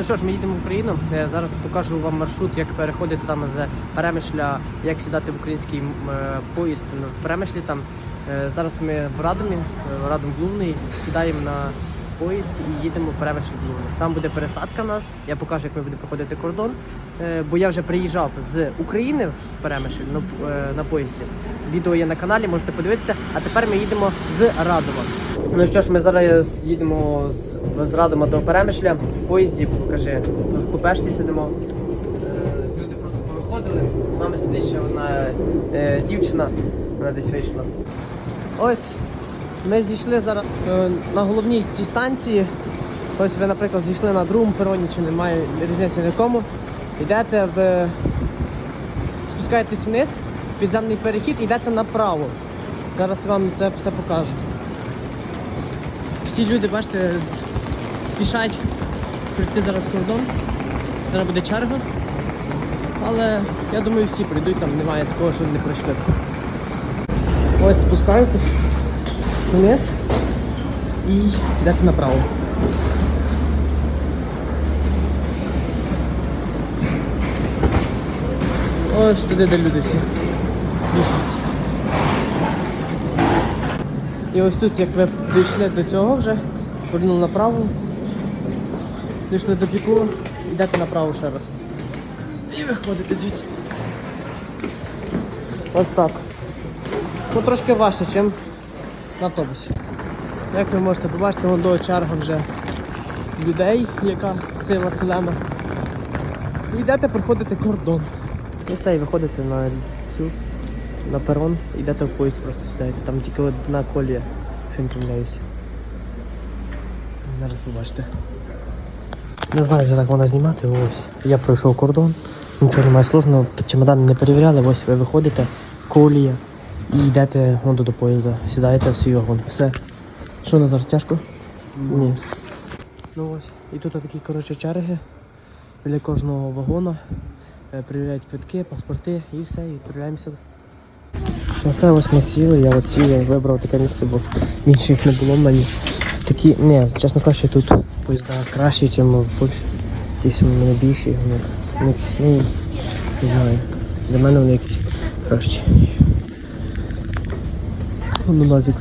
Ну що ж, ми їдемо в Україну. Е, Зараз покажу вам маршрут, як переходити там з Перемишля, як сідати в український е, поїзд в Перемишлі. Там Е, зараз ми в Радомі, е, Радом Глумний, сідаємо на поїзд і їдемо в Перемишль Глумний. Там буде пересадка в нас. Я покажу, як ми будемо проходити кордон. Бо я вже приїжджав з України в Перемишль на поїзді. Відео є на каналі, можете подивитися. А тепер ми їдемо з Радома. Ну що ж, ми зараз їдемо з, Радома до Перемишля в поїзді. Покажи, в купешці сидимо. Е, Люди просто повиходили. З нами сидить ще одна е, дівчина, вона десь вийшла. Ось ми зійшли зараз е, на головній цій станції. Ось ви, наприклад, зійшли на другому пероні, чи немає різниці в якому. Йдете в. спускаєтесь вниз, підземний перехід йдете направо. Зараз я вам це все покажу. Всі люди, бачите, спішать прийти зараз кордон. Зараз буде черга. Але я думаю, всі прийдуть, там немає такого, що не пройшли. Ось спускаєтесь вниз і йдете направо. Ось туди, де люди всі. Більшість. І ось тут, як ви дійшли до цього вже, повернули направо, дійшли до піку, йдете направо ще раз. І виходите звідси. Ось так. Ну трошки важче, ніж на автобусі. Як ви можете побачити, вон до черга вже людей, яка сила селена. І йдете проходити кордон. І все, і виходите на цю, на перон, йдете в поїзд, просто сідаєте. Там тільки одна колія, що не помиляюся. Зараз побачите. Не знаю, як вона знімати, ось. Я пройшов кордон, нічого немає сложного, чемодан не перевіряли, ось ви виходите, колія і йдете вон до поїзда, сідаєте в свій вагон. Все. Що Назар, тяжко? Ні. Ну ось. І тут такі коротше черги біля кожного вагона. Е, Перевіряють квитки, паспорти і все, і відправляємося. На ось ми сіли, я от сів, вибрав таке місце, бо інших не було в мені. Такі, ні, чесно кажучи, тут поїзда краще, ніж в Польщі. Ті вони більші, вони, якісь, ну, не знаю. Для мене вони якісь кращі. Воно вже.